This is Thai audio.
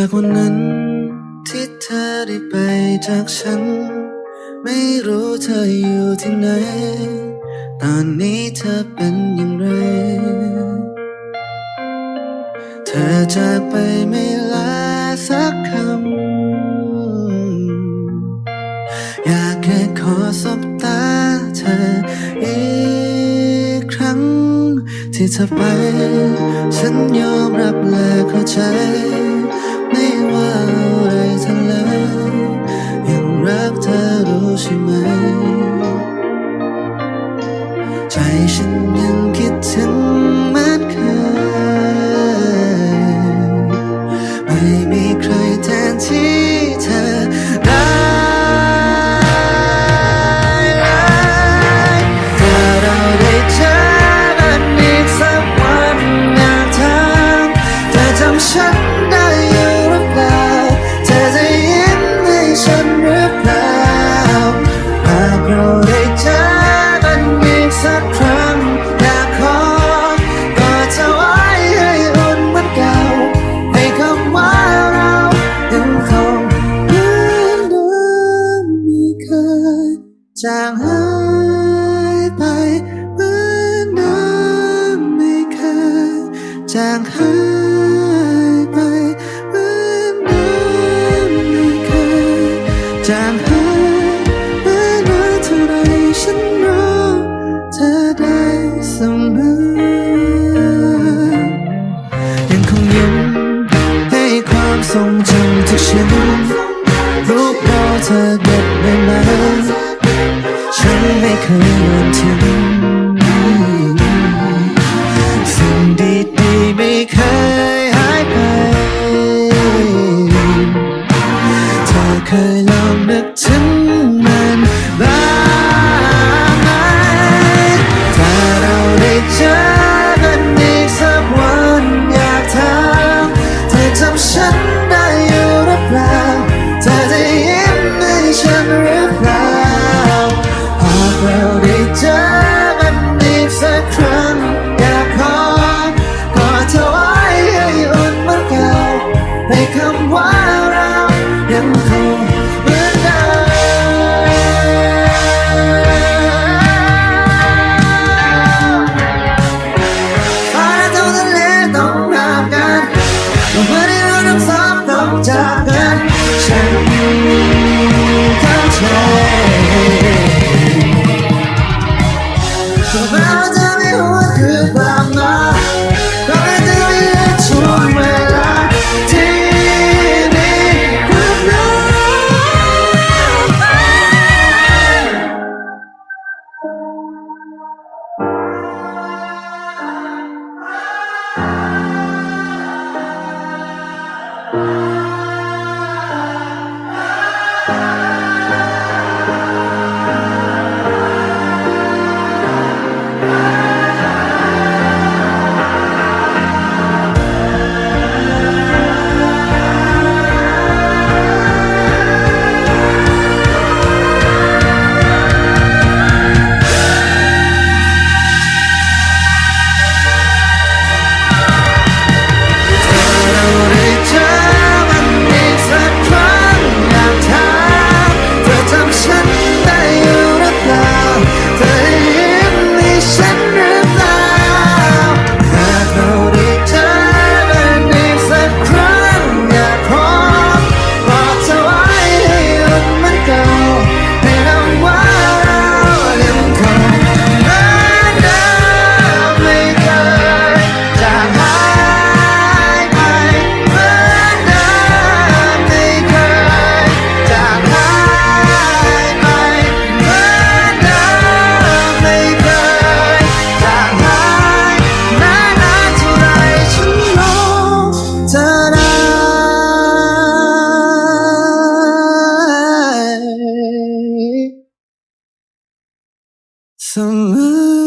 จากวันนั้น ที่เธอได้ไปจากฉัน ไม่รู้เธออยู่ที่ไหน ตอนนี้เธอเป็นอย่างไร เธอจากไปไม่ลาสักคำ อยากแค่ขอสบตาเธออีกครั้ง ที่เธอไป ฉันยอมรับและเข้าใจ ไม่ว่าอะไรเธอเลยยังรักเธอรู้ใช่ไหม ใจฉันยังคิดถึง จางหายไปเหมือนเดิมไม่เคยจางหายไปเหมือนเดิมไม่เคยจางหายไม่นานเท่าไรฉันรอเธอได้เสมอยังคงยิ้มให้ความทรงจำทุกชิ้นรูปเราเธอเก็บไว้ไหม ฉันไม่เคยลืมทิ้งสิ่งดีๆไม่เคยหายไป เธอเคยลองนึกถึงมันบ้างไหมถ้าเราได้เจอกันอีกสักวันอยากถามเธอจำฉัน Ooh.